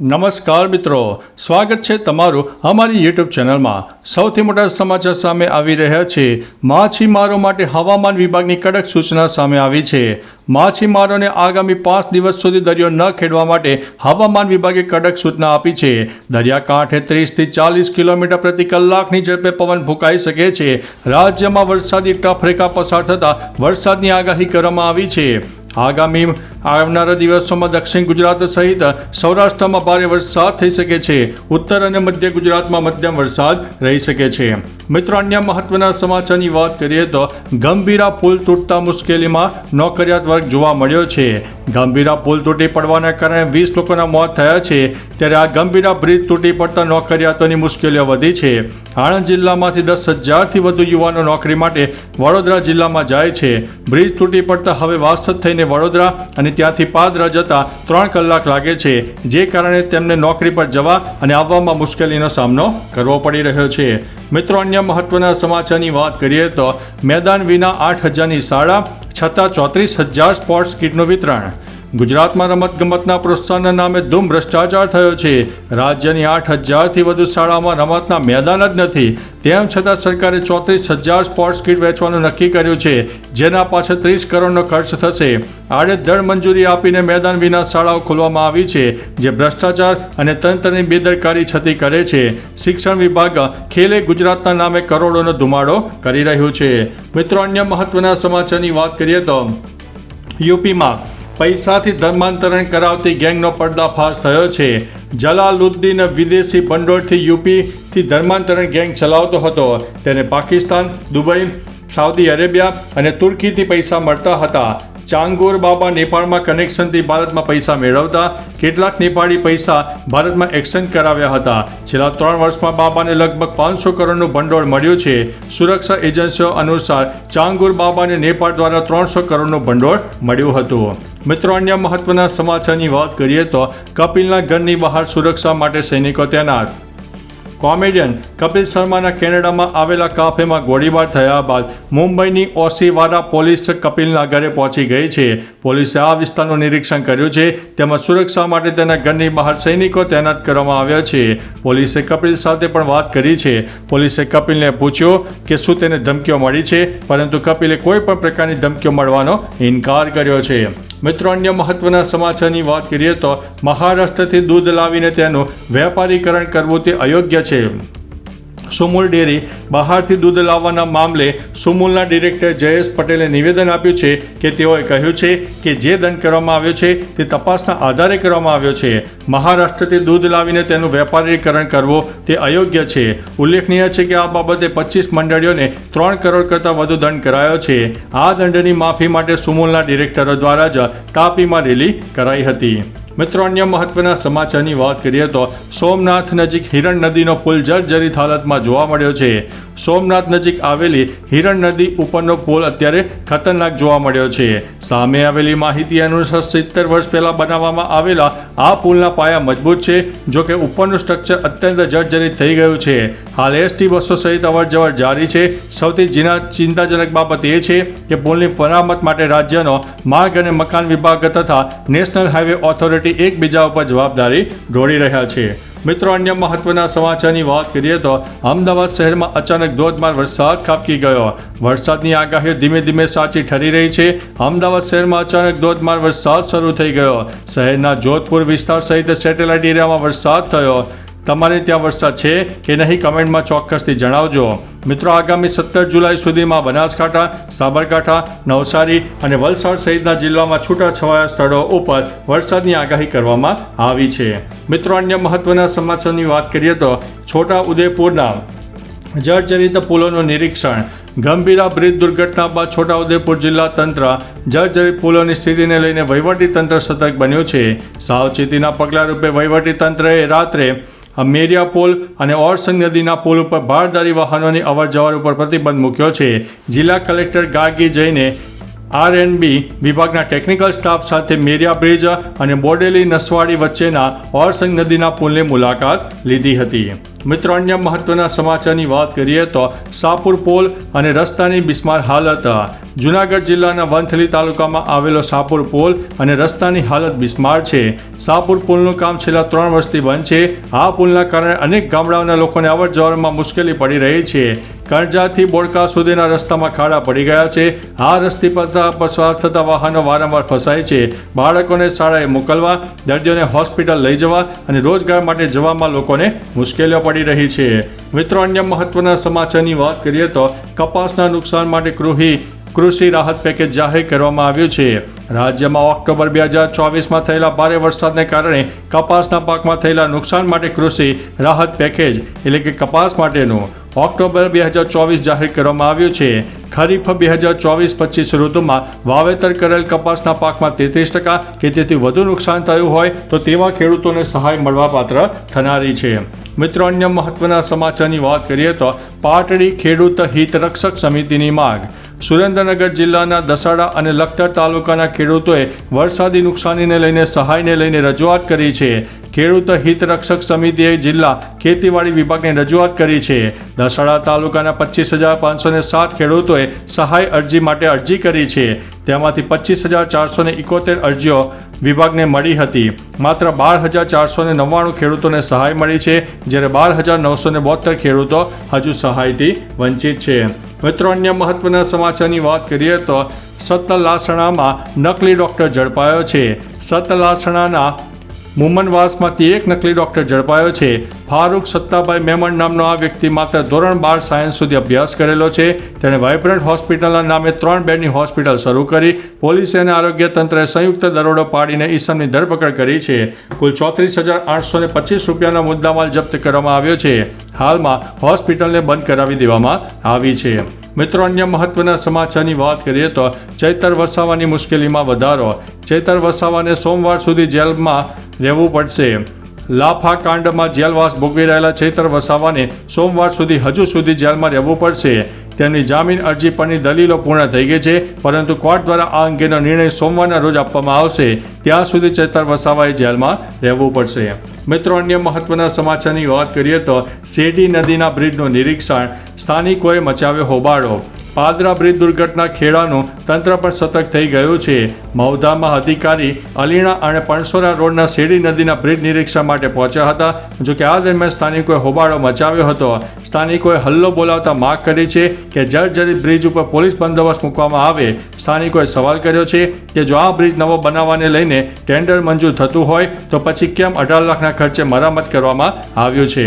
નમસ્કાર મિત્રો, સ્વાગત છે તમારું અમારી યુટ્યુબ ચેનલમાં. સૌથી મોટા સમાચાર સામે આવી રહ્યા છે. માછીમારો માટે હવામાન વિભાગની કડક સૂચના સામે આવી છે. માછીમારોને આગામી પાંચ દિવસ સુધી દરિયો ન ખેડવા માટે હવામાન વિભાગે કડક સૂચના આપી છે. દરિયાકાંઠે ત્રીસથી ચાલીસ કિલોમીટર પ્રતિ કલાકની ઝડપે પવન ફૂંકાઈ શકે છે. રાજ્યમાં વરસાદી ટફરેખા પસાર થતાં વરસાદની આગાહી કરવામાં આવી છે. આગામી આવનારા દિવસોમાં દક્ષિણ ગુજરાત સહિત સૌરાષ્ટ્રમાં ભારે વરસાદ થઈ શકે છે. ઉત્તર અને મધ્ય ગુજરાતમાં મધ્યમ વરસાદ રહી શકે છે. મિત્રો, અન્ય મહત્વના સમાચારની વાત કરીએ તો ગંભીરા પુલ તૂટતા મુશ્કેલીમાં નોકરિયાત વર્ગ જોવા મળ્યો છે. ગંભીરા પુલ તૂટી પડવાના કારણે વીસ લોકોના મોત થયા છે. ત્યારે આ ગંભીરા બ્રિજ તૂટી પડતા નોકરિયાતોની મુશ્કેલીઓ વધી છે. આણંદ જિલ્લામાંથી દસ હજારથી વધુ યુવાનો નોકરી માટે વડોદરા જિલ્લામાં જાય છે. બ્રિજ તૂટી પડતા હવે વાસદ થઈને વડોદરા અને ત્યાંથી પાદરા જતા ત્રણ કલાક લાગે છે, જે કારણે તેમને નોકરી પર જવા અને આવવામાં મુશ્કેલીનો સામનો કરવો પડી રહ્યો છે. મિત્રો, અન્ય મહત્વના સમાચારની વાત કરીએ તો મેદાન વિના આઠ હજારની શાળા છતાં ચોત્રીસ હજાર સ્પોર્ટ્સ કિટનું વિતરણ. ગુજરાતમાં રમતગમતના પ્રોત્સાહનના નામે ધૂમ ભ્રષ્ટાચાર થયો છે. રાજ્યની આઠ હજારથી વધુ શાળામાં રમતના મેદાન જ નથી. તેમ છતાં સરકારે ચોત્રીસ હજાર સ્પોર્ટ્સ કિટ વેચવાનું નક્કી કર્યું છે. જેના પાછળ ત્રીસ કરોડનો ખર્ચ થશે. આડેધડ મંજૂરી આપીને મેદાન વિના શાળાઓ ખોલવામાં આવી છે, જે ભ્રષ્ટાચાર અને તંત્રની બેદરકારી છતી કરે છે. શિક્ષણ વિભાગ ખેલે ગુજરાતના નામે કરોડોનો ધુમાડો કરી રહ્યું છે. મિત્રો, અન્ય મહત્વના સમાચારની વાત કરીએ તો યુપીમાં પૈસાથી ધર્માંતરણ કરાવતી ગેંગનો પર્દાફાશ થયો છે. જલાલુદ્દીન વિદેશી ભંડોળથી યુપીથી ધર્માંતરણ ગેંગ ચલાવતો હતો. તેને પાકિસ્તાન, દુબઈ, સાઉદી અરેબિયા અને તુર્કીથી પૈસા મળતા હતા. ચાંગોર બાબા નેપાળમાં કનેક્શનથી ભારતમાં પૈસા મેળવતા કેટલાક નેપાળી પૈસા ભારતમાં એક્સચેન્જ કરાવ્યા હતા. છેલ્લા ત્રણ વર્ષમાં બાબાને લગભગ પાંચસો કરોડનું ભંડોળ મળ્યું છે. સુરક્ષા એજન્સીઓ અનુસાર ચાંગુર બાબાને નેપાળ દ્વારા ત્રણસો કરોડનું ભંડોળ મળ્યું હતું. મિત્રો, અન્ય મહત્વના સમાચારની વાત કરીએ તો કપિલના ઘરની બહાર સુરક્ષા માટે સૈનિકો તૈનાત કોમેડિયન કપિલ શર્માના કેનેડામાં આવેલા કાફેમાં ગોળીબાર થયા બાદ મુંબઈની ઓસીવાડા પોલીસ કપિલના ઘરે પહોંચી ગઈ છે. પોલીસે આ વિસ્તારનું નિરીક્ષણ કર્યું છે. તેમજ સુરક્ષા માટે તેના ઘરની બહાર સૈનિકો તૈનાત કરવામાં આવ્યા છે. પોલીસે કપિલ સાથે પણ વાત કરી છે. પોલીસે કપિલને પૂછ્યું કે શું તેને ધમકીઓ મળી છે, પરંતુ કપિલે કોઈ પણ પ્રકારની ધમકીઓ મળવાનો ઇનકાર કર્યો છે. મિત્રો, અન્ય મહત્વના સમાચારની વાત કરીએ તો મહારાષ્ટ્રથી દૂધ લાવીને તેનું વેપારીકરણ કરવું તે અયોગ્ય છે. સુમુલ ડેરી બહારથી દૂધ લાવવાના મામલે સુમુલના ડિરેક્ટર જયેશ પટેલે નિવેદન આપ્યું છે કે તેઓએ કહ્યું છે કે જે દંડ કરવામાં આવ્યો છે તે તપાસના આધારે કરવામાં આવ્યો છે. મહારાષ્ટ્રથી દૂધ લાવીને તેનું વેપારીકરણ કરવું તે અયોગ્ય છે. ઉલ્લેખનીય છે કે આ બાબતે પચીસ મંડળીઓને ત્રણ કરોડ કરતાં વધુ દંડ કરાયો છે. આ દંડની માફી માટે સુમુલના ડિરેક્ટરો દ્વારા જ તાપીમાં રેલી કરાઈ હતી. મિત્રો, અન્ય મહત્વના સમાચારની વાત કરીએ તો સોમનાથ નજીક હિરણ નદીનો પુલ જર્જરિત હાલતમાં જોવા મળ્યો છે. સોમનાથ નજીક આવેલી હિરણ નદી ઉપરનો પુલ અત્યારે ખતરનાક જોવા મળ્યો છે. સામે આવેલી માહિતી અનુસાર સિત્તેર વર્ષ પહેલા બનાવવામાં આવેલા આ પુલના પાયા મજબૂત છે, જો કે ઉપરનું સ્ટ્રક્ચર અત્યંત જર્જરિત થઈ ગયું છે. હાલ એસટી બસો સહિત અવર જવર જારી છે. સૌથી જીના ચિંતાજનક બાબત એ છે કે પુલની મરામત માટે રાજ્યનો માર્ગ અને મકાન વિભાગ તથા નેશનલ હાઈવે ઓથોરિટી એકબીજા ઉપર જવાબદારી ઢોળી રહ્યા છે. મિત્રો, અન્ય મહત્વના સમાચારની વાત કરીએ તો અમદાવાદ શહેરમાં અચાનક ધોધમાર વરસાદ ખાબકી ગયો. વરસાદની આગાહીઓ ધીમે ધીમે સાચી ઠરી રહી છે. અમદાવાદ શહેરમાં અચાનક ધોધમાર વરસાદ શરૂ થઈ ગયો. શહેરના જોધપુર વિસ્તાર સહિત સેટેલાઇટ એરિયામાં વરસાદ થયો. તમારે ત્યાં વરસાદ છે કે નહીં કમેન્ટમાં ચોક્કસથી જણાવજો. મિત્રો, આગામી સત્તર જુલાઈ સુધીમાં બનાસકાંઠા, સાબરકાંઠા, નવસારી અને વલસાડ સહિતના જિલ્લામાં છૂટાછવાયા સ્થળો ઉપર વરસાદની આગાહી કરવામાં આવી છે. મિત્રો, અન્ય મહત્વના સમાચારની વાત કરીએ તો છોટા ઉદેપુરના જર્જરિત પુલોનું નિરીક્ષણ. ગંભીરા બ્રિજ દુર્ઘટના બાદ છોટાઉદેપુર જિલ્લા તંત્ર જર્જરિત પુલોની સ્થિતિને લઈને વહીવટી તંત્ર સતર્ક બન્યું છે. સાવચેતીના પગલાં રૂપે વહીવટી તંત્રએ રાત્રે મેરિયા પુલ અને ઓરસંગ નદીના પુલ ઉપર ભારદારી વાહનોની અવરજવર ઉપર પ્રતિબંધ મૂક્યો છે. જિલ્લા કલેક્ટર ગાર્ગી જઈને આરએનબી વિભાગના ટેકનિકલ સ્ટાફ સાથે મેરિયા બ્રિજ અને બોડેલી નસવાડી વચ્ચેના ઓરસંગ નદીના પુલની મુલાકાત લીધી હતી. મિત્રો, અન્ય મહત્વના સમાચારની વાત કરીએ તો સાપુર પોલ અને રસ્તાની બિસ્માર હાલત. જુનાગઢ જિલ્લાના વંથલી તાલુકામાં આવેલો સાપુર પોલ અને રસ્તાની હાલત બિસ્માર છે. સાપુર પુલનું કામ છેલ્લા ત્રણ વર્ષથી બંધ છે. આ પુલના કારણે અનેક ગામડાઓના લોકોને અવર જવરમાં મુશ્કેલી પડી રહી છે. કણજાથી બોડકા સુધીના રસ્તામાં ખાડા પડી ગયા છે. આ રસ્તે પર પસાર થતા વાહનો વારંવાર ફસાય છે. બાળકોને શાળાએ મોકલવા, દર્દીઓને હોસ્પિટલ લઈ જવા અને રોજગાર માટે જવામાં લોકોને મુશ્કેલીઓ પડી રહી છે. મિત્રો, અન્ય મહત્વના સમાચારની વાત કરીએ તો કપાસના નુકસાન માટે કૃષિ કૃષિ રાહત પેકેજ જાહેર કરવામાં આવ્યું છે. રાજ્યમાં ઓક્ટોબર બે હજાર ચોવીસમાં થયેલા ભારે વરસાદને કારણે કપાસના પાકમાં થયેલા નુકસાન માટે કૃષિ રાહત પેકેજ, એટલે કે કપાસ માટેનું ઓક્ટોબર બે હજાર ચોવીસ જાહેર કરવામાં આવ્યું છે. ખરીફ બે હજાર ચોવીસ પચીસ ઋતુમાં વાવેતર કરેલ કપાસના પાકમાં તેત્રીસ ટકા કે તેથી વધુ નુકસાન થયું હોય તો તેવા ખેડૂતોને સહાય મળવાપાત્ર થનારી છે. મિત્રો, અન્ય મહત્વના સમાચારની વાત કરીએ તો પાટડી ખેડૂત હિત રક્ષક સમિતિની માંગ. સુરેન્દ્રનગર જિલ્લાના દસાડા અને લખતર તાલુકાના ખેડૂતોએ વરસાદી નુકસાનીને લઈને સહાયને લઈને રજૂઆત કરી છે. ખેડૂત હિત રક્ષક સમિતિએ જિલ્લા ખેતીવાડી વિભાગને રજૂઆત કરી છે. દસાડા તાલુકાના પચીસ હજાર પાંચસો ને સાત ખેડૂતોએ સહાય અરજી માટે અરજી કરી છે. તેમાંથી પચીસ હજાર ચારસો ને ઇકોતેર અરજીઓ વિભાગને મળી હતી. માત્ર બાર હજાર ચારસો ને નવ્વાણું ખેડૂતોને સહાય મળી છે, જ્યારે બાર હજાર નવસો ને બોતેર ખેડૂતો હજુ સહાયથી વંચિત છે. મિત્રો, અન્ય મહત્વના સમાચારની વાત કરીએ તો સતલાસણામાં નકલી ડૉક્ટર ઝડપાયો છે. સતલાસણાના મુમનવાસમાંથી એક નકલી ડૉક્ટર ઝડપાયો છે. ફારૂક સત્તાભાઈ મેમણ નામનો આ વ્યક્તિ માત્ર ધોરણ બાર સાયન્સ સુધી અભ્યાસ કરેલો છે. તેણે વાઇબ્રન્ટ હોસ્પિટલના નામે ત્રણ બેડની હોસ્પિટલ શરૂ કરી. પોલીસે અને આરોગ્ય તંત્રે સંયુક્ત દરોડો પાડીને ઈસમની ધરપકડ કરી છે. કુલ ચોત્રીસ હજાર આઠસો ને પચીસ રૂપિયાનો મુદ્દામાલ જપ્ત કરવામાં આવ્યો છે. હાલમાં હોસ્પિટલને બંધ કરાવી દેવામાં આવી છે. મિત્રો, અન્ય મહત્વના સમાચારની વાત કરીએ તો ચૈતર વસાવાની મુશ્કેલીમાં વધારો. ચૈતર વસાવાને સોમવાર સુધી જેલમાં રહેવું પડશે. લાફા કાંડમાં જેલવાસ ભોગવી રહેલા ચૈતર વસાવાને સોમવાર સુધી હજુ સુધી જેલમાં રહેવું પડશે. તેમની જામીન અરજી પરની દલીલો પૂર્ણ થઈ ગઈ છે, પરંતુ કોર્ટ દ્વારા આ અંગેનો નિર્ણય સોમવારના રોજ આપવામાં આવશે. ત્યાં સુધી ચૈતર વસાવાએ જેલમાં રહેવું પડશે. મિત્રો, અન્ય મહત્વના સમાચારની વાત કરીએ તો શેરડી નદીના બ્રિજનું નિરીક્ષણ. સ્થાનિકોએ મચાવ્યો હોબાળો. પાદરા બ્રિજ દુર્ઘટના ખેડાનું તંત્ર પણ સતર્ક થઈ ગયું છે. મહુધામાં અધિકારી અલીણા અને પણસોરા રોડના શેરડી નદીના બ્રિજ નિરીક્ષણ માટે પહોંચ્યા હતા. જો કે આ દરમિયાન સ્થાનિકોએ હોબાળો મચાવ્યો હતો. સ્થાનિકોએ હલ્લો બોલાવતા માગ કરી છે કે જર્જરિત બ્રિજ ઉપર પોલીસ બંદોબસ્ત મૂકવામાં આવે. સ્થાનિકોએ સવાલ કર્યો છે કે જો આ બ્રિજ નવો બનાવવાને લઈને ટેન્ડર મંજૂર થતું હોય તો પછી કેમ અઢાર લાખના ખર્ચે મરામત કરવામાં આવ્યું છે?